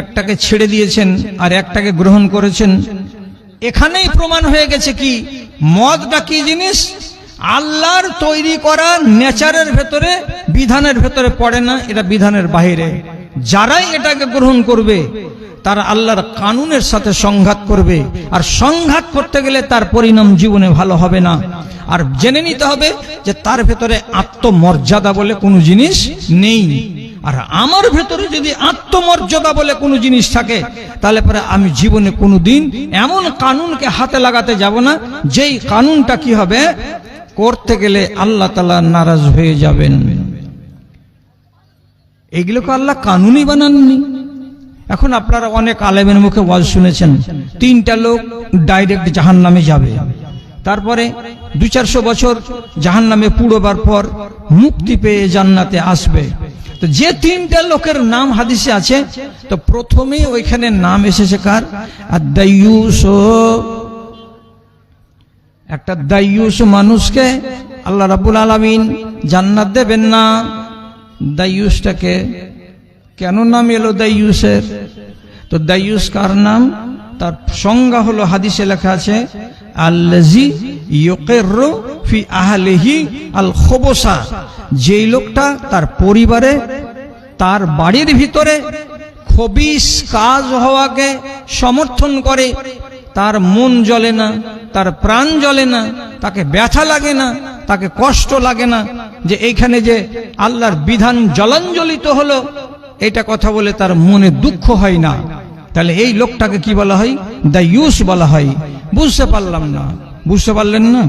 একটাকে ছেড়ে দিয়েছেন আর একটাকে গ্রহণ করেছেন। এখানেই প্রমাণ হয়ে গেছে কি, মদটা কি জিনিস? আল্লাহর তৈরি করা নেচারের ভেতরে, বিধানের ভেতরে পড়ে না, এটা বিধানের বাইরে যারাই এটাকে গ্রহণ করবে, তারা আল্লাহর কানুনের সাথে সংঘাত করবে। আর সংঘাত করতে গেলে তার পরিণাম জীবনে ভালো হবে না। আর জেনে নিতে হবে যে তার ভেতরে আত্মমর্যাদা বলে কোনো জিনিস নেই। আর আমার ভেতরে যদি আত্মমর্যাদা বলে কোনো জিনিস থাকে, তাহলে পরে আমি জীবনে কোনো দিন এমন কানুনকে হাতে লাগাতে যাব না, যেই কানুনটা কি হবে? করতে গেলে আল্লাহ তালা নারাজ হয়ে যাবেন। এগুলোকে আল্লাহ কানুনই বানাননি? এখন আপনারা অনেক আলেমের মুখে ওয়াজ শুনেছেন, তিনটা লোক ডাইরেক্ট জাহান নামে যাবে। তারপরে দু চারশো বছর জাহান নামে পুড়োবার পর মুক্তি পেয়ে জান্নাতে আসবে। তো যে তিনটা লোকের নাম হাদিসে আছে, তো প্রথমে ওইখানে নাম এসেছে কার? আর দাইয়ুস। একটা দাইয়ুস মানুষকে আল্লাহ রাবুল আলমিন জান্নাত দেবেন না। দাইয়ুসটাকে কেন নাম এলো দাইয়ুসের? তো দাইয়ুস কার নাম? তার সংজ্ঞা হলো হাদিসে লেখা আছে আল্লাজি ইয়কেরু ফি আহলিহি আল খোবসা যেই লোকটা তার পরিবারে, তার বাড়ির ভিতরে খবিস কাজ হওয়াকে সমর্থন করে, তার মন জ্বলে না, তার প্রাণ জ্বলে না, তাকে ব্যথা লাগে না, তাকে কষ্ট লাগে না, যে এইখানে যে আল্লাহর বিধান জলাঞ্জলিত হলো, এটা কথা বলে তার মনে দুঃখ হয় না। তাহলে এই লোকটাকে কি বলা হয়? দ্য ইউস বলা হয়। বুঝতে পারলাম না। বুঝতে পারলেন না?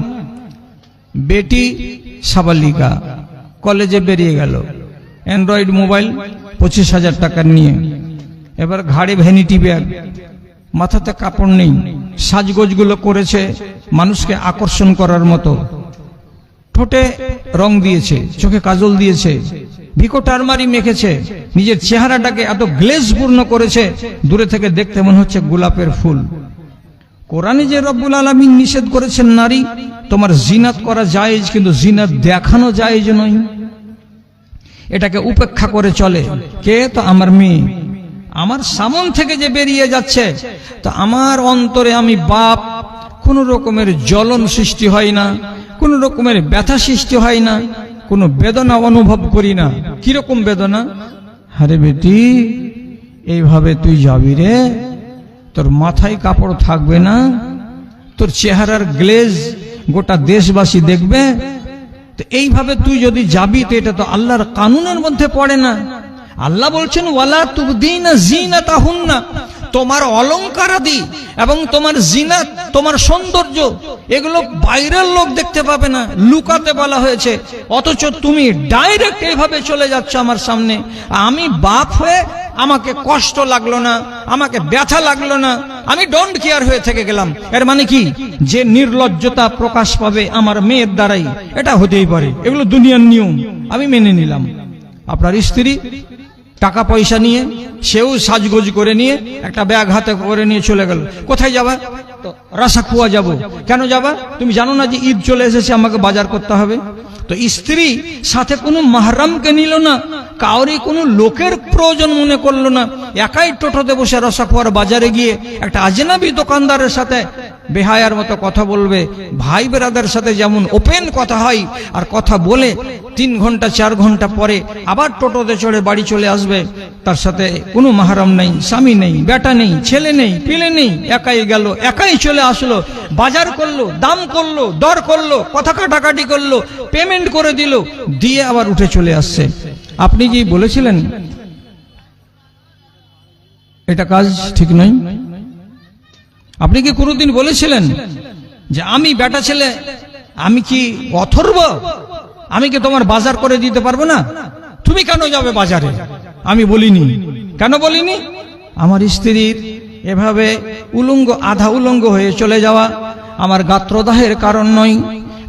বেটি সাবালিকা, কলেজে বেরিয়ে গেল। অ্যান্ড্রয়েড মোবাইল পঁচিশ হাজার টাকা নিয়ে। এবার ঘাড়ে ভ্যানিটি ব্যাগ মাথাতে কাপড় নেই। সাজগোজগুলো করেছে মানুষকে আকর্ষণ করার মতো। ঠোঁটে রং দিয়েছে, চোখে কাজল দিয়েছে। ভিকো টারমারি মেখেছে, নিজের চেহারাটাকে এত গ্লেজপূর্ণ করেছে, দূরে থেকে দেখতে মনে হচ্ছে গোলাপের ফুল। কোরআনে যে রব্বুল আলমিন নিষেধ করেছেন নারী, তোমার জিনাত করা জায়েজ, কিন্তু জিনাত দেখানো জায়েজ নয়। এটাকে উপেক্ষা করে চলে। কে? তো আমার মেয়ে। আমার সামন থেকে যে বেরিয়ে যাচ্ছে, তো আমার অন্তরে আমি বাপ। কোন রকমের জ্বলন সৃষ্টি হয় না, কোন রকমের ব্যথা সৃষ্টি হয় না, কোনো বেদনা অনুভব করি না। কীরকম বেদনা? আরে বেটি, এইভাবে তুই যাবি রে? তোর মাথায় কাপড় থাকবে না, তোর চেহারার গ্লেজ গোটা দেশবাসী দেখবে। তো এইভাবে তুই যদি যাবি, তো এটা তো আল্লাহর কানুনের মধ্যে পড়ে না। আল্লাহ বলছেন, ওয়ালা তুবদিনা জিনাতা হুন্না তোমার অলংকারাদি এবং তোমার জিনাত তোমার সৌন্দর্য, এগুলো বাইরের লোক দেখতে পাবে না, লুকাতে বলা হয়েছে। অথচ তুমি ডাইরেক্ট এইভাবে চলে যাচ্ছ আমার সামনে। আমি বাপ হয়ে আমাকে কষ্ট লাগল না, আমাকে ব্যথা লাগল না, আমি ডোন্ট কেয়ার হয়ে থেকে গেলাম। এর মানে কি? যে নির্লজ্জতা প্রকাশ পাবে আমার মেয়ের দ্বারাই, এটা হতেই পারে। এগুলো দুনিয়ার নিয়ম, আমি মেনে নিলাম। আপনার স্ত্রী টাকা পয়সা নিয়ে, সেও সাজগোজ করে নিয়ে, একটা ব্যাগ হাতে করে নিয়ে চলে গেল। কোথায় যাবা? রাসা খুয়া যাব। কেন যাবা? তুমি জানো না যে ঈদ চলে এসেছে, আমাকে বাজার করতে হবে? তো স্ত্রী সাথে কোনো মাহরামকে নিল না কাউরি কোনো লোকের প্রয়োজন মনে করল না। একাই টোটোতে বসে রসাকুয়ার বাজারে গিয়ে একটা আজনাবি দোকানদারের সাথে বেহায়ার মতো কথা বলবে। ভাই বেরাদের সাথে যেমন ওপেন কথা হয় আর কথা বলে, তিন ঘণ্টা, চার ঘণ্টা পরে আবার টোটোতে চড়ে বাড়ি চলে আসবে। তার সাথে কোনো মাহারাম নেই, স্বামী নেই, বেটা নেই, ছেলে নেই, পিলে নেই, একাই গেল, একাই চলে আসলো, বাজার করল, দাম করল, দর করল, কথা কাটাকাটি করল পেমেন্ট করে দিল, দিয়ে আবার উঠে চলে আসছে। আপনি কি বলেছিলেন? এটা কাজ ঠিক নয়? আপনি কি কোনোদিন বলেছিলেন যে আমি বেটা ছেলে, আমি কি অথর্ব? আমি কি তোমার বাজার করে দিতে পারব না? তুমি কেন যাবে বাজারে? আমি বলিনি। কেন বলিনি? আমার স্ত্রীর এভাবে উলঙ্গ, আধা উলঙ্গ হয়ে চলে যাওয়া আমার গাত্রদাহের কারণ নয়।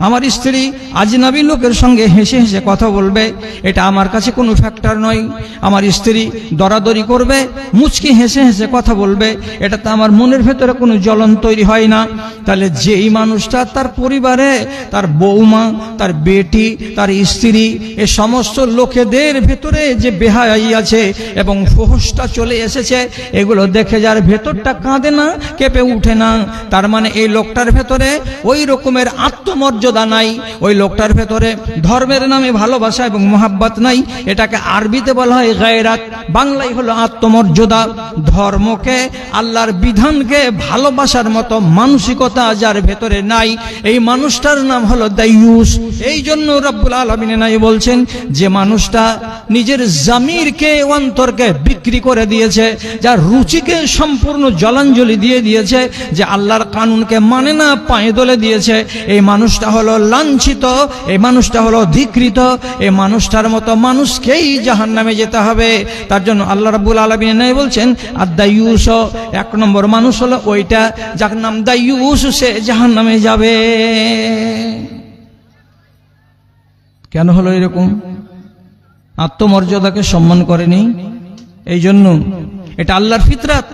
আমার স্ত্রী আজনাবি লোকের সঙ্গে হেসে হেসে কথা বলবে, এটা আমার কাছে কোনো ফ্যাক্টর নয়। আমার স্ত্রী দরাদরি করবে, মুচকি হেসে হেসে কথা বলবে, এটা তো আমার মনের ভেতরে কোনো জ্বলন তৈরি হয় না। তাহলে যেই মানুষটা তার পরিবারে, তার বৌমা তার বেটি, তার স্ত্রী, এ সমস্ত লোকেদের ভেতরে যে বেহাই আছে এবং ফোহসটা চলে এসেছে, এগুলো দেখে যার ভেতরটা কাঁদে না, কেঁপে উঠে না, তার মানে এই লোকটার ভেতরে ওই রকমের আত্মমর্যাদা নাই, ওই লোকটার ভেতরে ধর্মের নামে ভালোবাসা এবং মোহাব্বত নাই, এটাকে আরবিতে বলা হয় গায়রাত, বাংলায় হলো আত্মমর্যাদা। ধর্মকে, আল্লাহর বিধানকে ভালোবাসার মতো মানসিকতা যার ভেতরে নাই, এই মানুষটার নাম হলো দাইয়ুস। এই জন্য রব্বুল আলমিনে নাই বলছেন, যে মানুষটা নিজের জামিরকে, অন্তরকে বিক্রি করে দিয়েছে, যার রুচিকে সম্পূর্ণ জলাঞ্জলি দিয়ে দিয়েছে, যে আল্লাহর কানুনকে মানে না, পায়ে দলে দিয়েছে, এই মানুষটা হলো লাঞ্ছিত এই মানুষটা হলো ধিকৃত এই মানুষটার মতো মানুষকেই জাহান নামে যেতে হবে। তার জন্য আল্লাহ রাবুল আলমিন নাই বলছেন আর দায়ুস এক নম্বর মানুষ হলো ওইটা যার নাম দায়ুস সে জাহান নামে যাবে। কেন হলো এরকম? আত্মমর্যাদাকে সম্মান করেনি? এই জন্য এটা আল্লাহর ফিতরাত।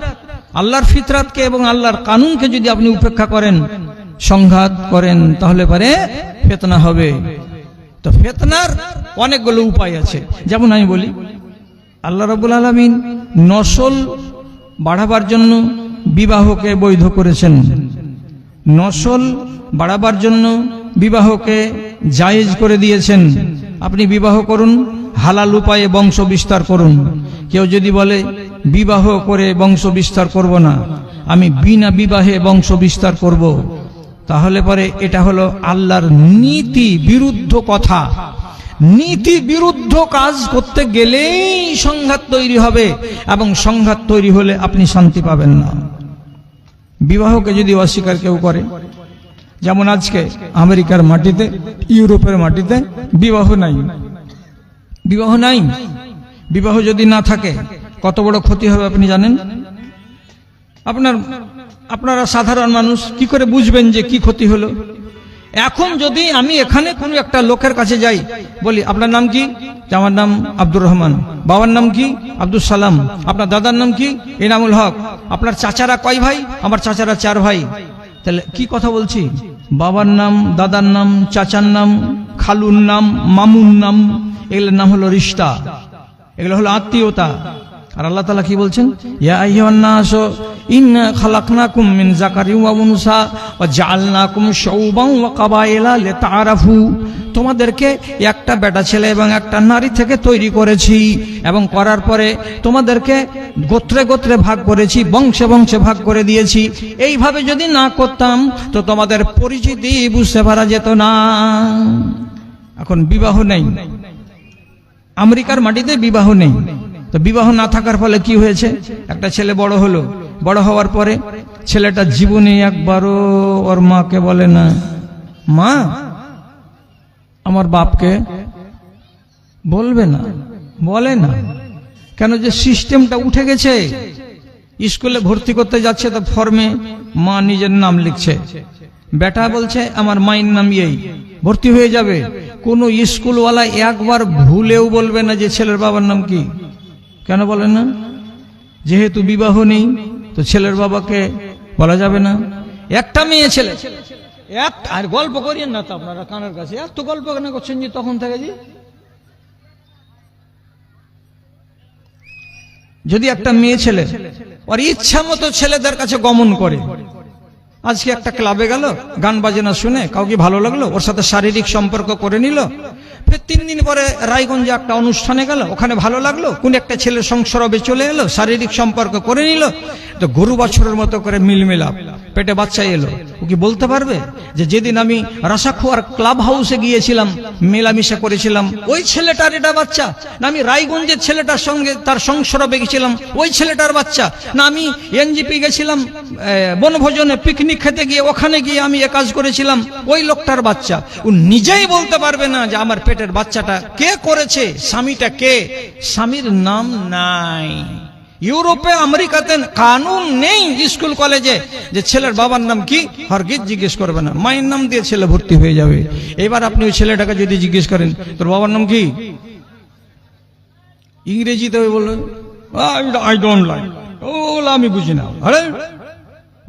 আল্লাহর ফিতরাতকে এবং আল্লাহর কানুনকে যদি আপনি উপেক্ষা করেন সংঘাত করেন, তাহলে পরে ফেতনা হবে। তো ফেতনার অনেকগুলো উপায় আছে। যেমন আমি বলি, আল্লাহ রবুল আলমিন নসল বাড়াবার জন্য বিবাহকে বৈধ করেছেন। নসল বাড়াবার জন্য বিবাহকে জায়েজ করে দিয়েছেন। আপনি বিবাহ করুন, হালাল উপায়ে বংশ বিস্তার করুন। কেউ যদি বলে, বিবাহ করে বংশ বিস্তার করব না, আমি বিনা বিবাহে বংশ বিস্তার করব। তাহলে পরে এটা হলো আল্লাহর নীতি বিরুদ্ধ কথা। নীতি বিরুদ্ধ কাজ করতে গেলেই সংঘাত তৈরি হবে এবং সংঘাত তৈরি হলে আপনি শান্তি পাবেন না। বিবাহকে যদি অস্বীকার কেউ করে, যেমন আজকে আমেরিকার মাটিতে, ইউরোপের মাটিতে বিবাহ নাই। বিবাহ নাই। বিবাহ যদি না থাকে, কত বড় ক্ষতি হবে আপনি জানেন? আপনার আপনারা সাধারণ মানুষ, কি করে বুঝবেন যে কি ক্ষতি হলো? এখন যদি আমি এখানে কোনো একটা লোকের কাছে যাই, বলি, আপনার নাম কি? আমার নাম আব্দুর রহমান। বাবার নাম কি? আব্দুল সালাম। আপনার দাদার নাম কি? ইনামুল হক। আপনার চাচারা কয় ভাই? আমার চাচারা চার ভাই। তাহলে কি কথা বলছি? বাবার নাম, দাদার নাম, চাচার নাম, খালুর নাম, মামুর নাম, এগুলোর নাম হলো রিস্তা এগুলো হলো আত্মীয়তা। আর আল্লাহ তালা কি বলছেন? ইয়া লিতাআরাফু। তোমাদেরকে একটা বেটা ছেলে এবং একটা নারী থেকে তৈরি করেছি এবং করার পরে তোমাদেরকে গোত্রে গোত্রে ভাগ করেছি, বংশে বংশে ভাগ করে দিয়েছি। এইভাবে যদি না করতাম তো তোমাদের পরিচিতি বুঝতে পারা যেত না। এখন বিবাহ নেই। আমেরিকার মাটিতে বিবাহ নেই। তো বিবাহ না থাকার ফলে কি হয়েছে? একটা ছেলে বড় হলো। বড় হওয়ার পরে ছেলেটা জীবনে একবারও ওর মাকে বলে না, মা, আমার বাপকে বলবে না, বলে না। কেন যে সিস্টেমটা উঠে গেছে। স্কুলে ভর্তি করতে যাচ্ছে তো ফর্মে মা নিজের নাম লিখছে। বেটা বলছে, আমার মায়ের নাম এই, ভর্তি হয়ে যাবে। কোনো স্কুলওয়ালা একবার ভুলেও বলবে না যে ছেলের বাবার নাম কি? কেন বলে না? যেহেতু বিবাহ নেই, তো ছেলের বাবাকে বলা যাবে না। একটা মেয়ে ছেলে। এক আর গল্প করিয়েন না তো আপনারা কানের কাছে। এত গল্প কেন করছেন যে তখন থেকে যে? যদি একটা মেয়ে ছেলে, ওর ইচ্ছা মতো ছেলেদের কাছে গমন করে। আজকে একটা ক্লাবে গেল, গান বাজনা শুনে কাউকে ভালো লাগল, ওর সাথে শারীরিক সম্পর্ক করে নিল ফের তিন দিন পরে রায়গঞ্জে একটা অনুষ্ঠানে গেল, ওখানে ভালো লাগল, কোন একটা ছেলে সংসরবে চলে এলো, শারীরিক সম্পর্ক করে নিল, তো গরু বছরের মতো করে মিলমিলাপ। পেটে বাচ্চা এলো। ও কি বলতে পারবে? যে যেদিন আমি রাসাখোয়ার ক্লাব হাউসে গিয়েছিলাম, মেলামিশা করেছিলাম, ওই ছেলেটার এটা বাচ্চা। না আমি রায়গঞ্জের ছেলেটার সঙ্গে তার সংসরবে গেছিলাম, ওই ছেলেটার বাচ্চা। না আমি এনজিপি গেছিলাম বনভোজনে পিকনিক খেতে গিয়ে ওখানে গিয়ে আমি এ কাজ করেছিলাম, ওই লোকটার বাচ্চা। ও নিজেই বলতে পারবে না যে আমার পেটের বাচ্চাটা কে করেছে, স্বামীটা কে? স্বামীর নাম নাই। ইউরোপে, আমেরিকাতে কানুন নেই স্কুল, কলেজে। যে ছেলের বাবার নাম কি? হরগিজ জিজ্ঞেস করবে না। মায়ের নাম দিয়ে ছেলে ভর্তি হয়ে যাবে। এবার আপনি ওই ছেলেটাকে যদি জিজ্ঞেস করেন, তোর বাবার নাম কি? ইংরেজিতে ওই বললেন, আই আমি বুঝি না। আরে,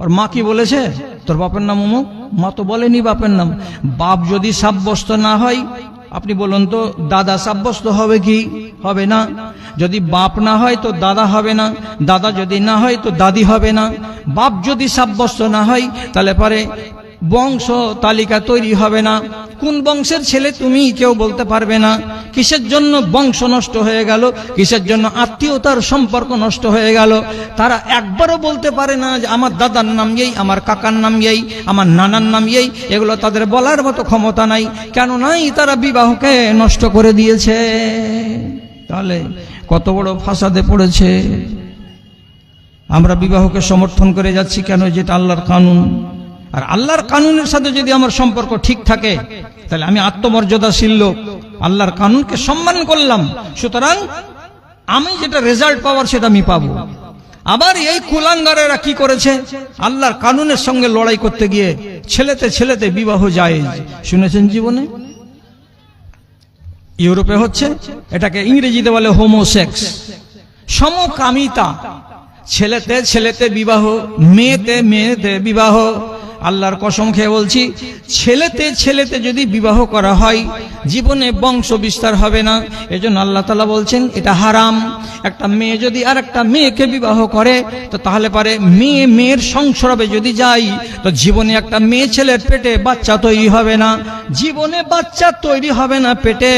ওর মা কি বলেছে? তোর বাপের নাম অমুক মা তো বলেনি বাপের নাম। বাপ যদি সাব্যস্ত না হয়, আপনি বলুন তো, দাদা সাব্যস্ত হবে কি? হবে না। যদি বাপ না হয় তো দাদা হবে না। দাদা যদি না হয় তো দাদি হবে না। বাপ যদি সাব্যস্ত না হয়, তাহলে পরে বংশ তালিকা তৈরি হবে না। কোন বংশের ছেলে তুমি কেউ বলতে পারবে না। কিসের জন্য বংশ নষ্ট হয়ে গেল? কিসের জন্য আত্মীয়তার সম্পর্ক নষ্ট হয়ে গেল? তারা একবারও বলতে পারে না যে আমার দাদার নাম এই, আমার কাকার নাম এই, আমার নানার নাম এই। এগুলো তাদের বলার মতো ক্ষমতা নাই। কেন নাই? তারা বিবাহকে নষ্ট করে দিয়েছে। তাহলে কত বড় ফাসাদে পড়েছে? আমরা বিবাহকে সমর্থন করে যাচ্ছি কেন? যেটা আল্লাহর কানুন। আর আল্লাহর কানুনের সাথে যদি আমার সম্পর্ক ঠিক থাকে, তাহলে আমি আত্মমর্যাদাশীল লোক। আল্লাহর কানুনকে সম্মান করলাম। সুতরাং আমি যেটা রেজাল্ট পাওয়ার সেটা আমি পাবো। আবার এই কুলাঙ্গারেরা কি করেছে? আল্লাহর কানুনের সঙ্গে লড়াই করতে গিয়ে ছেলেতে ছেলেতে বিবাহ যায় শুনেছেন জীবনে? ইউরোপে হচ্ছে এটাকে ইংরেজিতে বলে হোমোসেক্স সমকামিতা ছেলেতে ছেলেতে বিবাহ মেয়েতে মেয়েতে বিবাহ আল্লাহর কসম খেয়ে বলছি, ছেলেতে ছেলেতে যদি বিবাহ করা হয়, জীবনে বংশ বিস্তার হবে না। এজন্য আল্লাহ তালা বলছেন, এটা হারাম। একটা মেয়ে যদি আর একটা মেয়েকে বিবাহ করে, তো তাহলে পারে মেয়ে মেয়ের সংসর্বে যদি যাই, তো জীবনে একটা মেয়ে ছেলের পেটে বাচ্চা তৈরি হবে না। জীবনে বাচ্চা তৈরি হবে না পেটে।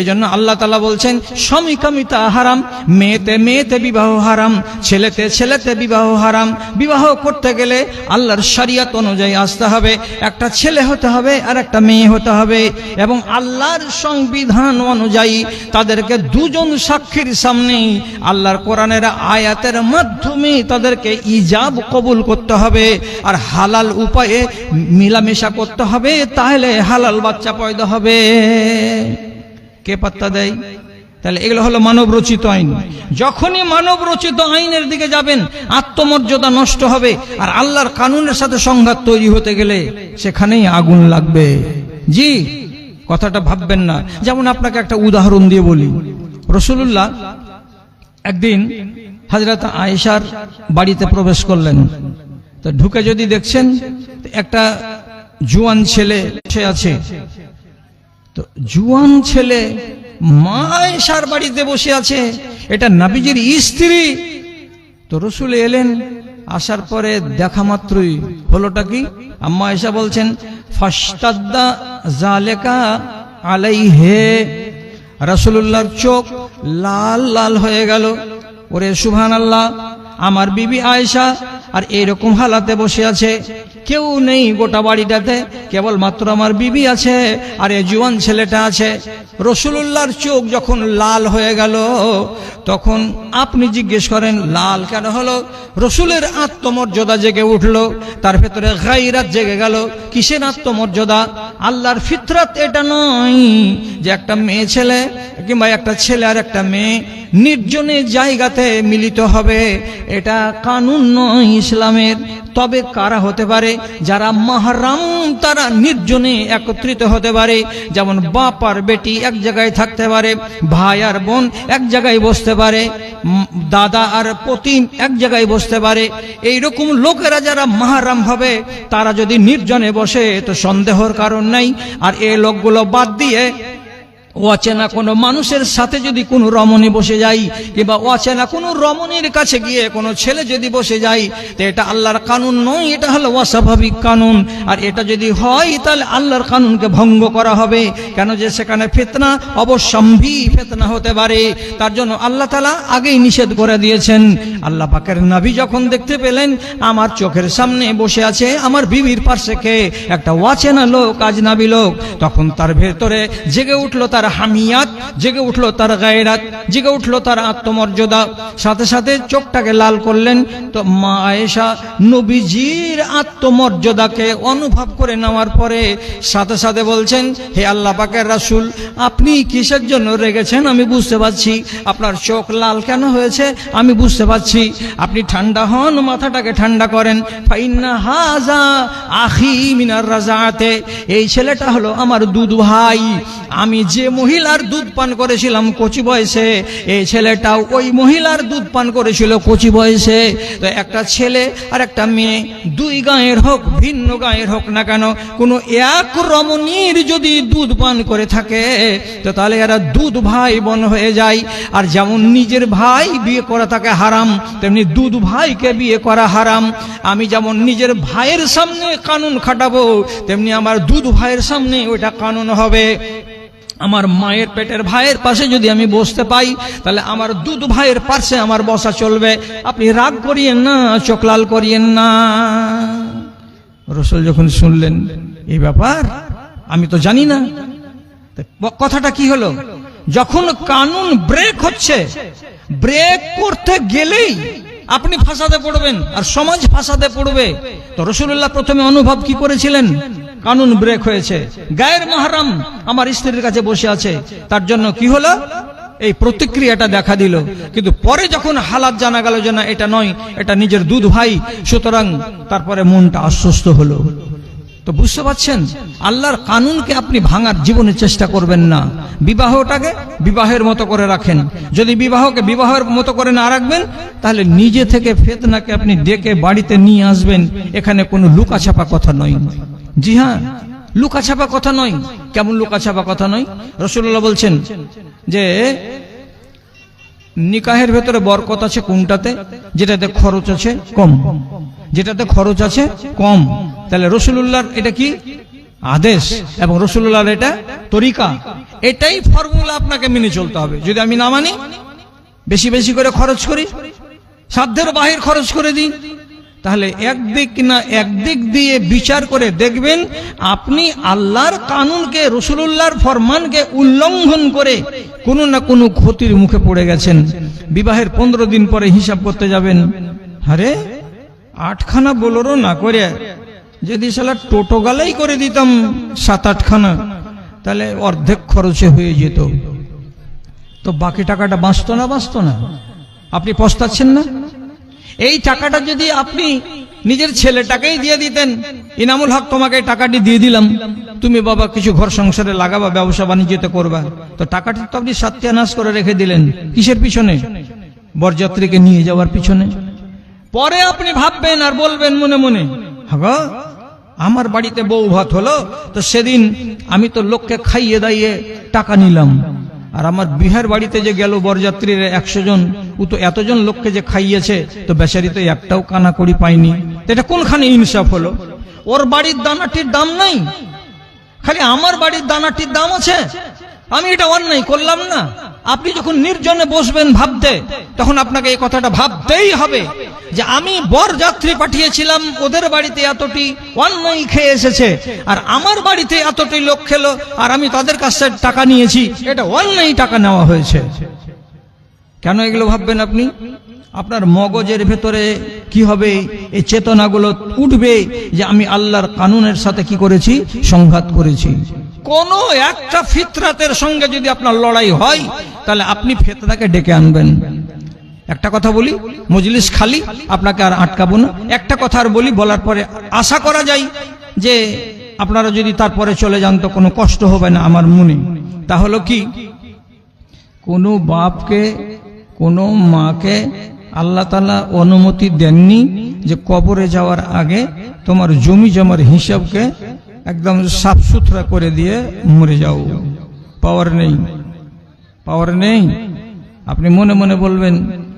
এই জন্য আল্লাহ তালা বলছেন সমীকামিতা হারাম, মেয়েতে মেয়েতে বিবাহ হারাম, ছেলেতে ছেলেতে বিবাহ হারাম। বিবাহ করতে গেলে আল্লাহর শরিয়ত অনুযায়ী আসতে হবে। একটা ছেলে হতে হবে আর একটা মেয়ে হতে হবে এবং আল্লাহর সংবিধান অনুযায়ী তাদেরকে দুজন সাক্ষীর সামনে আল্লাহর কোরআনের আয়াতের মাধ্যমে তাদেরকে ইজাব কবুল করতে হবে আর হালাল উপায়ে মিলামেশা করতে হবে, তাহলে হালাল বাচ্চা পয়দা হবে। কে পাত্তা দেয়? তাহলে এগুলো হলো মানব রচিত আইন। যখনই মানব রচিত আইনের দিকে যাবেন, আত্মমর্যাদা নষ্ট হবে, আর আল্লাহর কানুনের সাথে সংঘাত তৈরি হতে গেলে সেখানেই আগুন লাগবে। জি, কথাটা ভাববেন না। যেমন আপনাকে একটা উদাহরণ দিয়ে বলি। রসুল্লাহ একদিন হাজরত আয়েশার বাড়িতে প্রবেশ করলেন। তো ঢুকে যদি দেখছেন একটা জুয়ান ছেলে বসে আছে। তো জুয়ান ছেলে মায়েশার বাড়িতে বসে আছে। এটা নাবিজির স্ত্রী। তো রসুল এলেন, আসার পরে দেখা মাত্রই হলোটা কি? আম্মা এসা বলছেন ফাস্তাদ্দা জালেকা আলাই হে রসুল্লাহর চোখ লাল লাল হয়ে গেল। ওরে সুভান আল্লাহ আমার বিবি আয়েশা আর এইরকম হালাতে বসে আছে। কেউ নেই গোটা বাড়িটাতে, কেবলমাত্র আমার বিবি আছে আর এ জুয়ান ছেলেটা আছে। রসুলুল্লাহর চোখ যখন লাল হয়ে গেল, তখন আপনি জিজ্ঞেস করেন, লাল কেন হলো? রসুলের আত্মমর্যাদা জেগে উঠল, তার ভেতরে গাইরাত জেগে গেল কিসের আত্মমর্যাদা? আল্লাহর ফিতরাত এটা নয় যে একটা মেয়ে ছেলে কিংবা একটা ছেলে আর একটা মেয়ে নির্জনে জায়গাতে মিলিত হবে। এটা কানুন নয় ইসলামের। তবে কারা হতে পারে? যারা মাহারাম, তারা নির্জনে একত্রিত হতে পারে। যেমন বাপ আর বেটি এক জায়গায় থাকতে পারে, ভাই আর বোন এক জায়গায় বসতে পারে দাদা আর পতি এক জায়গায় বসতে পারে। এই রকম লোকেরা যারা মাহারাম হবে, তারা যদি নির্জনে বসে তো সন্দেহর কারণ নাই। আর এ লোকগুলো বাদ দিয়ে অচেনা কোনো মানুষের সাথে যদি কোনো রমণী বসে যাই কিংবা অচেনা কোনো রমণীর কাছে গিয়ে কোনো ছেলে যদি বসে যায়, তো এটা আল্লাহর কানুন নয়, এটা হলো অস্বাভাবিক কানুন। আর এটা যদি হয়, তাহলে আল্লাহর কানুনকে ভঙ্গ করা হবে। কেন যে সেখানে ফেতনা অবশ্যম্ভী ফেতনা হতে পারে। তার জন্য আল্লাহ তালা আগেই নিষেধ করে দিয়েছেন। আল্লাহ পাকের নাভি যখন দেখতে পেলেন, আমার চোখের সামনে বসে আছে, আমার বিবির পাশে কে? একটা অচেনা লোক, আজনাবি লোক। তখন তার ভেতরে জেগে উঠল তার তার হামিয়াত জেগে উঠল তার গায়রাত, জেগে উঠল তার আত্মমর্যাদা। সাথে সাথে চোখটাকে লাল করলেন। তো মা আয়েশা নবীজির আত্মমর্যাদাকে অনুভব করে নেওয়ার পরে সাথে সাথে বলছেন, হে আল্লাহ পাকের রাসূল, আপনি কিসের জন্য রেগেছেন? আমি বুঝতে পারছি। আপনার চোখ লাল কেন হয়েছে? আমি বুঝতে পারছি। আপনি ঠান্ডা হন, মাথাটাকে ঠান্ডা করেন। হাজা আখি মিনার রাজাতে। এই ছেলেটা হলো আমার দুধ ভাই। আমি যে মহিলার দুধ পান করেছিলাম কচি বয়সে। এই ছেলেটাও ওই মহিলার দুধ পান করেছিল কচি বয়সে। তো একটা ছেলে আর একটা মেয়ে, দুই গায়ের হোক, ভিন্ন গায়ের হোক না কেন, কোনো এক রমণীর যদি দুধ পান করে থাকে, তো তাহলে এরা দুধ ভাই বোন হয়ে যায়। আর যেমন নিজের ভাই বিয়ে করা থাকে হারাম, তেমনি দুধ ভাইকে বিয়ে করা হারাম। আমি যেমন নিজের ভাইয়ের সামনে কানুন খাটাবো, তেমনি আমার দুধ ভাইয়ের সামনে ওইটা কানুন হবে। আমার মায়ের পেটের ভাইয়ের পাশে যদি আমি বসতে পাই, তাহলে আমার দুধ ভাইয়ের পাশে আমার বসা চলবে। আপনি রাগ করিয়েন না, চোখ লাল করিয়েন না। রসুল যখন শুনলেন, এই ব্যাপার, আমি তো জানি না। কথাটা কি হলো? যখন কানুন ব্রেক হচ্ছে, ব্রেক করতে গেলেই আপনি ফাঁসাতে পড়বেন, আর সমাজ ফাঁসাতে পড়বে। তো রসুল্লাহ প্রথমে অনুভব কি করেছিলেন? কানুন ব্রেক হয়েছে। গায়ের মাহারাম আমার স্ত্রীর কাছে বসে আছে। তার জন্য কি হলো? এই প্রতিক্রিয়াটা দেখা দিল। কিন্তু পরে যখন হালাত জানা গেল যে না, এটা নয়, এটা নিজের দুধ ভাই, সুতরাং তারপরে মনটা আশ্বস্ত হলো। তো বুঝতে পারছেন? আল্লাহর কানুনকে আপনি ভাঙার জীবনে চেষ্টা করবেন না। বিবাহটাকে বিবাহের মতো করে রাখেন। যদি বিবাহকে বিবাহের মতো করে না রাখবেন, তাহলে নিজে থেকে ফেতনাকে আপনি ডেকে বাড়িতে নিয়ে আসবেন। এখানে কোনো লুকাছাপা কথা নয়। জি হ্যাঁ লুকাছাপা কথা নয়। কেমন লুকাছাপা কথা নয়? রসুল্লাহ বলছেন যে, নিকাহের ভেতরে বরকত আছে কোনটাতে? যেটাতে খরচ আছে কম। যেটাতে খরচ আছে কম। তাহলে রসুল্লাহর এটা কি? আদেশ। এবং রসুল্লাহর এটা তরিকা। এটাই ফর্মুলা আপনাকে মেনে চলতে হবে। যদি আমি না মানি, বেশি বেশি করে খরচ করি সাধ্যের বাহির খরচ করে দিই। তাহলে একদিক না একদিক দিয়ে বিচার করে দেখবেন আপনি আল্লাহর কানুনকে, রসুলুল্লাহর ফরমানকে উল্লঙ্ঘন করে কোনো না কোনো ক্ষতির মুখে পড়ে গেছেন। বিবাহের পনেরো দিন পরে হিসাব করতে যাবেন। আরে, আটখানা বোলোরও না করে। যদি সালা টোটো গালাই করে দিতাম সাত আটখানা, তাহলে অর্ধেক খরচে হয়ে যেত। তো বাকি টাকাটা বাঁচতো না বাঁচতো না? আপনি পস্তাচ্ছেন না? এই টাকাটা যদি আপনি নিজের ছেলেটাকেই দিয়ে দিতেন, ইনামুল হক তোমাকে টাকাটি দিয়ে দিলাম। তুমি বাবা কিছু ঘর সংসারে লাগাবা, ব্যবসা বাণিজ্যতে করবা। তো টাকাটি তো আপনি সত্যানাশ করে রেখে দিলেন। কিসের পিছনে? বরযাত্রীকে নিয়ে যাওয়ার পিছনে। পরে আপনি ভাববেন আর বলবেন মনে মনে আমার বাড়িতে বউ ভাত হলো, তো সেদিন আমি তো লোককে খাইয়ে দাইয়ে টাকা নিলাম। আর আমার বিহার বাড়িতে যে গেল বরযাত্রীর একশো জন, ও তো এতজন লোককে যে খাইয়েছে, তো বেচারি তো একটাও কানা করি পাইনি এটা কোনখানে ইনসাফ হলো? ওর বাড়ির দানাটির দাম নাই। খালি আমার বাড়ির দানাটির দাম আছে। আমি এটা অন্যায় করলাম না। আপনি যখন নির্জনে বসবেন ভাবতে, তখন আপনাকে এই কথাটা ভাবতেই হবে। যে আমি বর যাত্রী পাঠিয়েছিলাম, ওদের বাড়িতে এতটি অন্যায় খেয়ে এসেছে। আর আমার বাড়িতে এতটি লোক খেলো, আর আমি তাদের কাছে টাকা নিয়েছি, এটা অন্যায় টাকা নেওয়া হয়েছে। কেন এগুলো ভাববেন আপনি? আপনার মগজের ভেতরে কি হবে? এই চেতনাগুলো উঠবে যে আমি আল্লাহর কানুনের সাথে কি করেছি? সংঘাত করেছি। কোন একটা ফিতরাতের সঙ্গে যদি আপনার লড়াই হয়, তাহলে আপনি ফেতনাকে ডেকে আনবেন। একটা কথা বলি, মজলিস খালি, আপনাকে আর আটকাবো না। একটা কথা আর বলি, বলার পরে আশা করা যায় যে আপনারা যদি তারপরে চলে যান তো কোনো কষ্ট হবে না আমার মনে। তাহলে কি? কোনো বাপকে, কোনো মাকে আল্লাহ তালা অনুমতি দেননি যে কবরে যাওয়ার আগে তোমার জমি জমার হিসাবকে একদম সাফ সুতরা করে দিয়ে মরে যাও। পাওয়ার নেই। পাওয়ার নেই। আপনি মনে মনে বলবেন "এই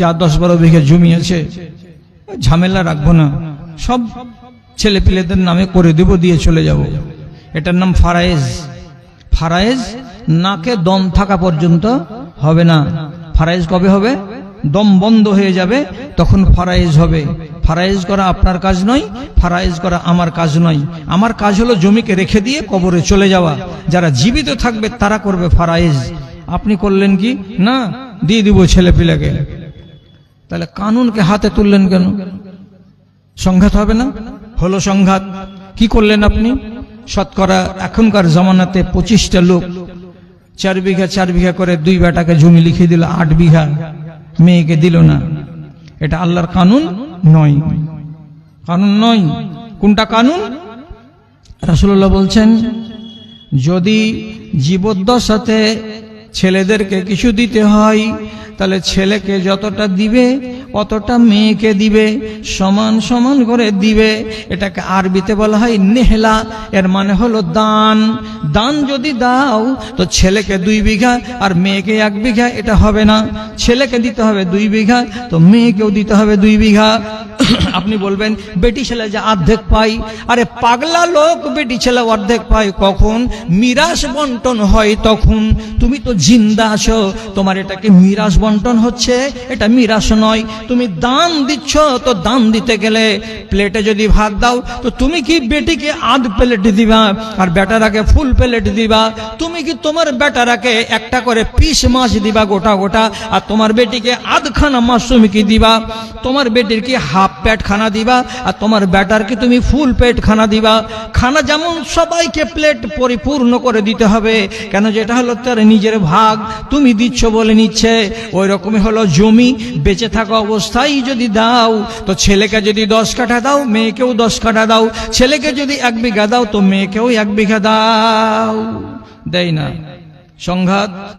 যা দশ বারো বিঘে জমি আছে, ঝামেলা রাখব না। সব ছেলে পিলেদের নামে করে দেব, দিয়ে চলে যাব। এটার নাম ফারায়েজ। ফারায়েজ নাকে দম থাকা পর্যন্ত হবে না। ফারায়েজ কবে হবে? দম বন্ধ হয়ে যাবে, তখন ফারায়েজ হবে। ফারায়েজ করা আপনার কাজ নয় ফারাইজ করা আমার কাজ নয়। আমার কাজ হলো জমিকে রেখে দিয়ে কবরে চলে যাওয়া। যারা জীবিত থাকবে তারা করবে ফারায়েজ। আপনি করলেন কি? না, দিয়ে দিব ছেলে পিলাকে তাহলে কানুনকে হাতে তুললেন কেন? সংঘাত হবে না? হলো সংঘাত। কি করলেন আপনি? শতকরা এখনকার জমানাতে পঁচিশটা লোক চার বিঘা চার বিঘা করে দুই বেটাকে জমি লিখে দিল, আট বিঘা। মেয়েকে দিল না। এটা আল্লাহর কানুন নয়। কানুন নয়। কোনটা কানুন? রাসুল্লাহ বলছেন, যদি জীবদ্দশাতে ছেলেদেরকে কিছু দিতে হয় তাহলে ছেলেকে যতটা দিবে অতটা মেয়েকে দিবে, সমান সমান করে দিবে। এটাকে আরবিতে বলা হয় নেহলা, এর মানে হলো দান। দান যদি দাও, তো ছেলেকে দুই বিঘা আর মেয়েকে এক বিঘা, এটা হবে না। ছেলেকে দিতে হবে দুই বিঘা, তো মেয়েকেও দিতে হবে দুই বিঘা। আপনি বলবেন, বেটি ছেলে যে অর্ধেক পাই আরে, পাগলা লোক বেটি ছেলে অর্ধেক পাই কখন? মিরাস বন্টন হয় তখন। তুমি তো জিন্দা আছো, তোমার এটাকে মিরাস বন্টন হচ্ছে? এটা মিরাস নয় তুমি দান দিচ্ছ, তো দান দিতে গেলে প্লেটে যদি ভাত দাও, তো তুমি কি বেটিকে আধ প্লেট দিবা আর বেটারাকে ফুল প্লেট দিবা? তুমি কি তোমার বেটারাকে একটা করে পিস মাছ দিবা গোটা গোটা? আর তোমার বেটিকে আধখানা মাছ তুমি কি দিবা? তোমার বেটির কি হাফ প্যাট খানা দিবা? আর তোমার ব্যাটার কি তুমি ফুল পেট খানা দিবা? খানা যেমন সবাইকে প্লেট পরিপূর্ণ করে দিতে হবে। কেন যেটা হলো তার নিজের ভাগ। তুমি দিচ্ছ বলে নিচ্ছে। ওই রকমই হলো জমি। বেঁচে থাকা অবস্থায় যদি দাও, তো ছেলেকে যদি দশ কাঠা দাও, মেয়েকেও দশ কাঠা দাও। ছেলেকে যদি এক বিঘা দাও, তো মেয়েকেও এক বিঘা দাও। দেয় না। সংঘাত।